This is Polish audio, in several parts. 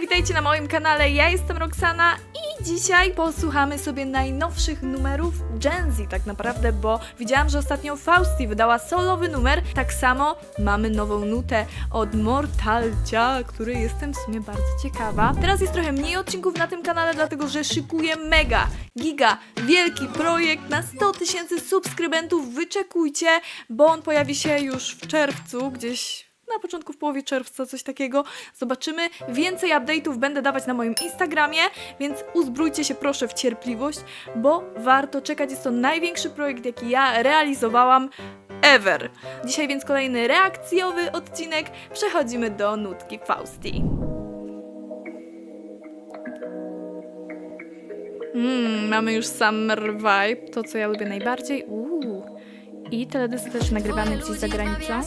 Witajcie na moim kanale, ja jestem Roxana i dzisiaj posłuchamy sobie najnowszych numerów Gen Z tak naprawdę, bo widziałam, że ostatnio Fausti wydała solowy numer, tak samo mamy nową nutę od Mortalcia, której jestem w sumie bardzo ciekawa. Teraz jest trochę mniej odcinków na tym kanale, dlatego że szykuję mega, giga, wielki projekt na 100 tysięcy subskrybentów, wyczekujcie, bo on pojawi się już w czerwcu, gdzieś na początku, w połowie czerwca, coś takiego. Zobaczymy. Więcej update'ów będę dawać na moim Instagramie, więc uzbrójcie się proszę w cierpliwość, bo warto czekać. Jest to największy projekt, jaki ja realizowałam ever. Dzisiaj więc kolejny reakcjowy odcinek. Przechodzimy do nutki Fausti. Mm, mamy już summer vibe, to co ja lubię najbardziej. Uuu. I teledysk też nagrywany gdzieś za granicą.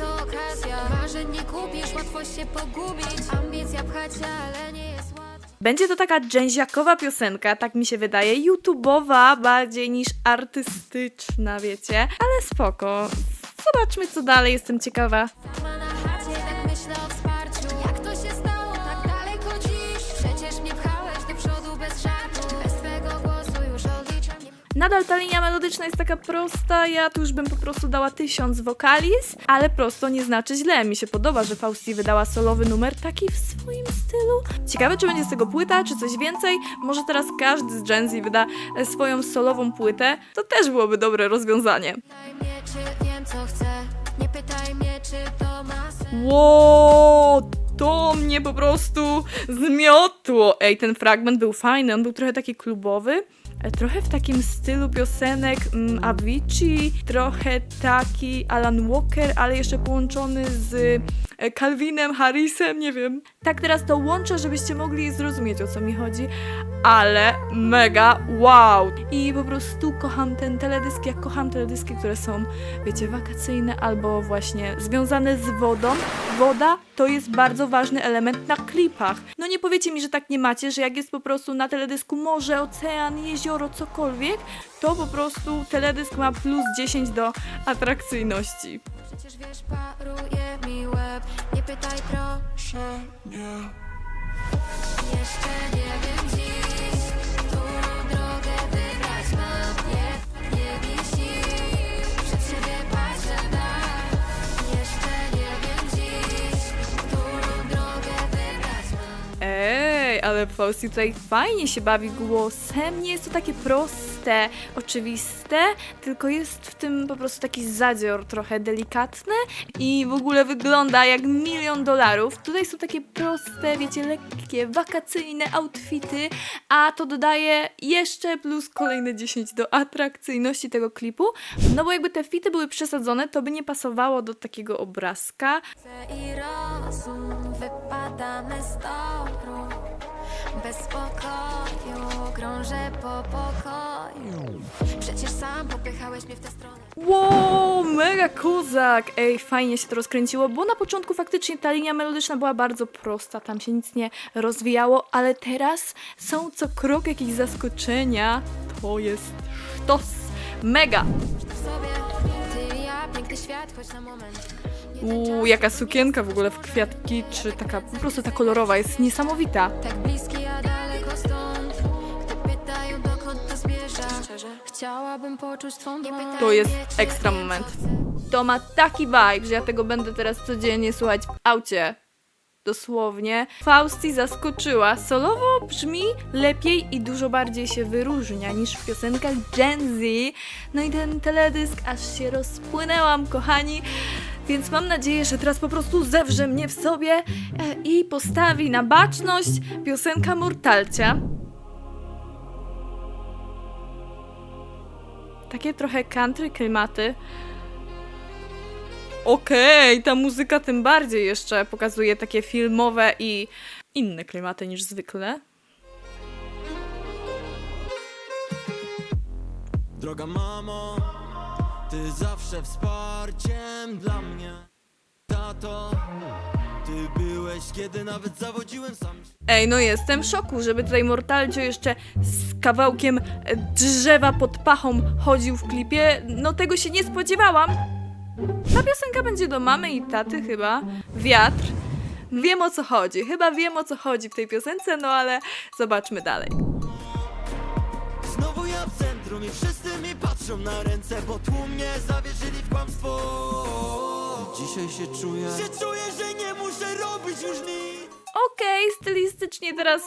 To okazja Marzeń nie kupisz, łatwo się pogubić Ambicja pchać, ale nie jest łatwo Będzie to taka dżęziakowa piosenka, tak mi się wydaje, YouTube'owa bardziej niż artystyczna, wiecie, ale spoko. Zobaczmy co dalej, jestem ciekawa. Ma na Nadal ta linia melodyczna jest taka prosta, ja tu już bym po prostu dała tysiąc wokaliz, ale prosto nie znaczy źle. Mi się podoba, że Fausti wydała solowy numer taki w swoim stylu. Ciekawe, czy będzie z tego płyta, czy coś więcej. Może teraz każdy z Gen Z wyda e, swoją solową płytę. To też byłoby dobre rozwiązanie. Ło, to mnie po prostu zmiotło. Ej, ten fragment był fajny, on był trochę taki klubowy. Trochę w takim stylu piosenek mm, Avicii, trochę taki Alan Walker, ale jeszcze połączony z e, Calvinem Harrisem, nie wiem. Tak teraz to łączę, żebyście mogli zrozumieć o co mi chodzi, ale mega wow! I po prostu kocham ten teledysk, jak kocham teledyski, które są, wiecie, wakacyjne albo właśnie związane z wodą. Woda to jest bardzo ważny element na klipach. No nie powiecie mi, że tak nie macie, że jak jest po prostu na teledysku morze, ocean, jezioro, cokolwiek, to po prostu teledysk ma plus 10 do atrakcyjności. Przecież wiesz, paruje mi łeb. Nie pytaj proszę. Jeszcze nie ale tutaj fajnie się bawi głosem. Nie jest to takie proste, oczywiste, tylko jest w tym po prostu taki zadzior trochę delikatny i w ogóle wygląda jak milion dolarów. Tutaj są takie proste, wiecie, lekkie, wakacyjne outfity, a to dodaje jeszcze plus kolejne 10 do atrakcyjności tego klipu. No bo jakby te fity były przesadzone, to by nie pasowało do takiego obrazka. Wypadamy z toru Bez spokoju krążę po pokoju Przecież sam popychałeś mnie w tę stronę Wow, mega kozak! Ej, fajnie się to rozkręciło, bo na początku faktycznie ta linia melodyczna była bardzo prosta, tam się nic nie rozwijało, ale teraz są co krok jakieś zaskoczenia. To jest sztos! Mega! Uuu, jaka sukienka w ogóle w kwiatki, czy taka, po prostu ta kolorowa jest niesamowita. Tak bliski, Chciałabym poczuć twą dłoń To jest ekstra moment. To ma taki vibe, że ja tego będę teraz codziennie słuchać w aucie. Dosłownie. Fausti zaskoczyła. Solowo brzmi lepiej i dużo bardziej się wyróżnia niż w piosenkach Gen Z. No i ten teledysk aż się rozpłynęłam, kochani. Więc mam nadzieję, że teraz po prostu zewrze mnie w sobie e, i postawi na baczność piosenka Mortalcia. Takie trochę country klimaty. Okej, ta muzyka tym bardziej jeszcze pokazuje takie filmowe i inne klimaty niż zwykle. Droga mamo, ty zawsze wsparciem dla mnie. Tato, ty byłeś, kiedy nawet zawodziłem sam. Ej, no jestem w szoku, żeby tutaj Mortalcio jeszcze z kawałkiem e, drzewa pod pachą chodził w klipie. No tego się nie spodziewałam. Ta piosenka będzie do mamy i taty chyba. Wiatr. wiem o co chodzi. Chyba wiem o co chodzi w tej piosence, no ale zobaczmy dalej. Znowu ja w centrum i wszyscy mi patrzą na ręce Bo tłum mnie zawierzyli w kłamstwo Dzisiaj się czuję Się czuję, że robić już nic Okej, stylistycznie teraz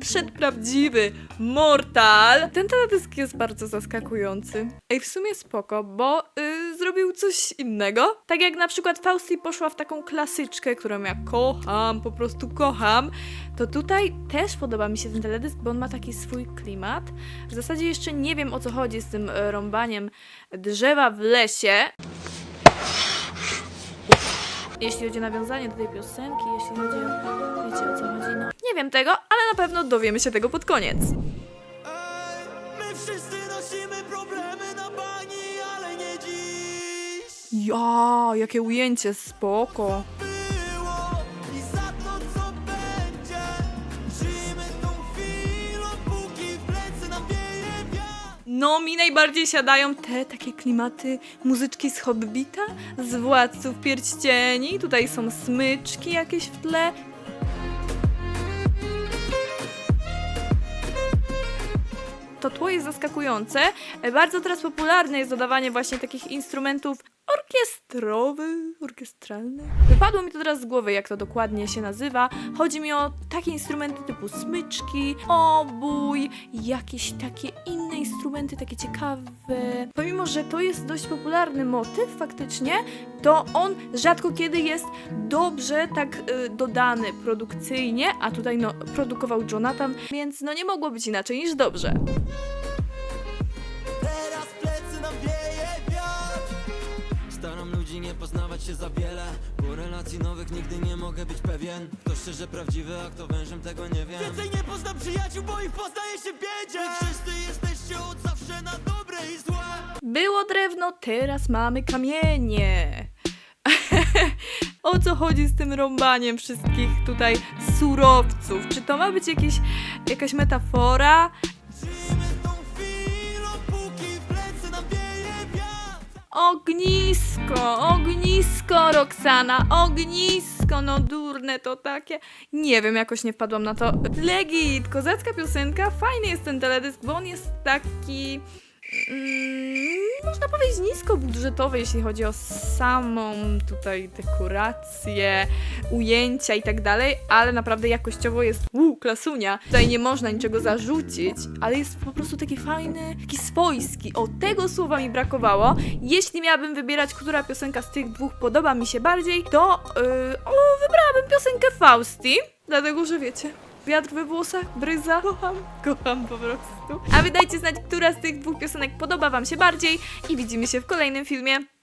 przed prawdziwy Mortal. Ten teledysk jest bardzo zaskakujący. Ej, w sumie spoko, bo y, zrobił coś innego. Tak jak na przykład Fausti poszła w taką klasyczkę, którą ja kocham, po prostu kocham, to tutaj też podoba mi się ten teledysk, bo on ma taki swój klimat. W zasadzie jeszcze nie wiem o co chodzi z tym e, rąbaniem drzewa w lesie. Jeśli chodzi o nawiązanie do tej piosenki, jeśli chodzi o... Wiecie o co chodzi? No, nie wiem tego, ale na pewno dowiemy się tego pod koniec. My wszyscy nosimy problemy na bani, ale nie dziś Ja, jakie ujęcie, spoko. No, mi najbardziej siadają te takie klimaty muzyczki z Hobbita, z Władców Pierścieni. Tutaj są smyczki jakieś w tle. To tło jest zaskakujące. Bardzo teraz popularne jest dodawanie właśnie takich instrumentów orkiestrowych, orkiestralnych. Wypadło mi to teraz z głowy, jak to dokładnie się nazywa. Chodzi mi o takie instrumenty typu smyczki, obój, jakieś takie inne instrumenty, takie ciekawe. Pomimo, że to jest dość popularny motyw faktycznie, to on rzadko kiedy jest dobrze tak y, dodany produkcyjnie, a tutaj no, produkował Jonathan, więc no nie mogło być inaczej niż dobrze. Teraz w plecy nam wieje wiatr. Staram ludzi nie poznawać się za wiele Bo relacji nowych nigdy nie mogę być pewien. Kto szczerze prawdziwy, a kto wężem tego nie wiem. Więcej nie poznam przyjaciół, bo ich poznaje się w biedzie Wy wszyscy jesteście od zawsze na dobre i złe Było drewno, teraz mamy kamienie. o co chodzi z tym rąbaniem wszystkich tutaj surowców? Czy to ma być jakieś, jakaś metafora? Ognisko, ognisko, Roxana, ognisko, no durne to takie. Nie wiem, jakoś nie wpadłam na to. Legit, kozacka piosenka, fajny jest ten teledysk, bo on jest taki... Mm, można powiedzieć niskobudżetowy, jeśli chodzi o samą tutaj dekorację, ujęcia i tak dalej, ale naprawdę jakościowo jest uu, klasunia. Tutaj nie można niczego zarzucić, ale jest po prostu taki fajny, taki swojski. O, tego słowa mi brakowało. Jeśli miałabym wybierać, która piosenka z tych dwóch podoba mi się bardziej, to yy, o, wybrałabym piosenkę Fausti, dlatego, że wiecie, wiatr we włosach, bryza, kocham, kocham po prostu. A wy dajcie znać, która z tych dwóch piosenek podoba wam się bardziej i widzimy się w kolejnym filmie.